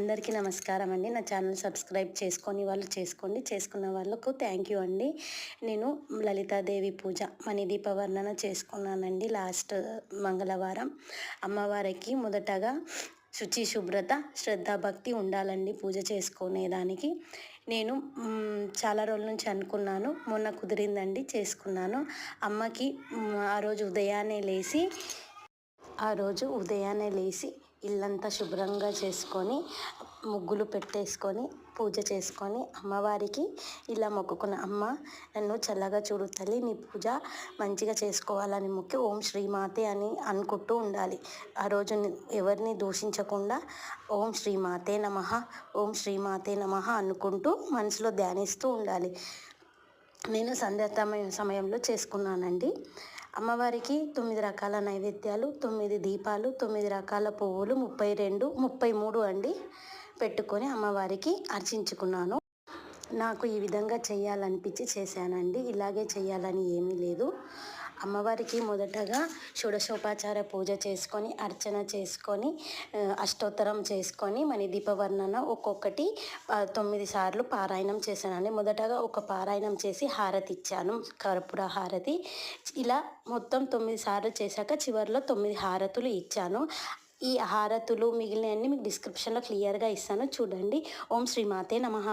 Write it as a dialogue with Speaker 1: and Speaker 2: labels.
Speaker 1: అందరికీ నమస్కారం అండి. నా ఛానల్ సబ్స్క్రైబ్ చేసుకొని వాళ్ళు చేసుకోండి. చేసుకున్న వాళ్ళకు థ్యాంక్ యూ అండి. నేను లలితాదేవి పూజ మణి దీపవర్ణన చేసుకున్నానండి లాస్ట్ మంగళవారం. అమ్మవారికి మొదటగా శుచి శుభ్రత శ్రద్ధాభక్తి ఉండాలండి పూజ చేసుకునేదానికి. నేను చాలా రోజుల నుంచి అనుకున్నాను. మొన్న కుదిరిందండి చేసుకున్నాను. అమ్మకి ఆ రోజు ఉదయాన్నే లేచి ఆ రోజు ఉదయాన్నే లేచి ఇల్లంతా శుభ్రంగా చేసుకొని ముగ్గులు పెట్టేసుకొని పూజ చేసుకొని అమ్మవారికి ఇలా మొక్కుకున్న అమ్మ నన్ను చల్లగా చూడు తల్లి నీ పూజ మంచిగా చేసుకోవాలని మొక్కి ఓం శ్రీమాతే అని అనుకుంటూ ఉండాలి. ఆ రోజు ఎవరిని దూషించకుండా ఓం శ్రీమాతే నమ ఓం శ్రీమాతే నమ అనుకుంటూ మనసులో ధ్యానిస్తూ ఉండాలి. నేను సంధ్యా సమయంలో చేసుకున్నానండి. అమ్మవారికి తొమ్మిది రకాల నైవేద్యాలు తొమ్మిది దీపాలు తొమ్మిది రకాల పువ్వులు ముప్పై రెండు ముప్పై మూడు అండి పెట్టుకొని అమ్మవారికి అర్చించుకున్నాను. నాకు ఈ విధంగా చేయాలనిపించి చేశానండి. ఇలాగే చేయాలని ఏమీ లేదు. అమ్మవారికి మొదటగా షోడశోపాచార పూజ చేసుకొని అర్చన చేసుకొని అష్టోత్తరం చేసుకొని మణి దీపవర్ణన ఒక్కొక్కటి తొమ్మిది సార్లు పారాయణం చేశానండి. మొదటగా ఒక పారాయణం చేసి హారతి ఇచ్చాను కర్పూర హారతి. ఇలా మొత్తం తొమ్మిది సార్లు చేశాక చివరిలో తొమ్మిది హారతులు ఇచ్చాను. ఈ హారతులు మిగిలినవన్నీ మీకు డిస్క్రిప్షన్లో క్లియర్గా ఇస్తాను. చూడండి. ఓం శ్రీమాతే నమః.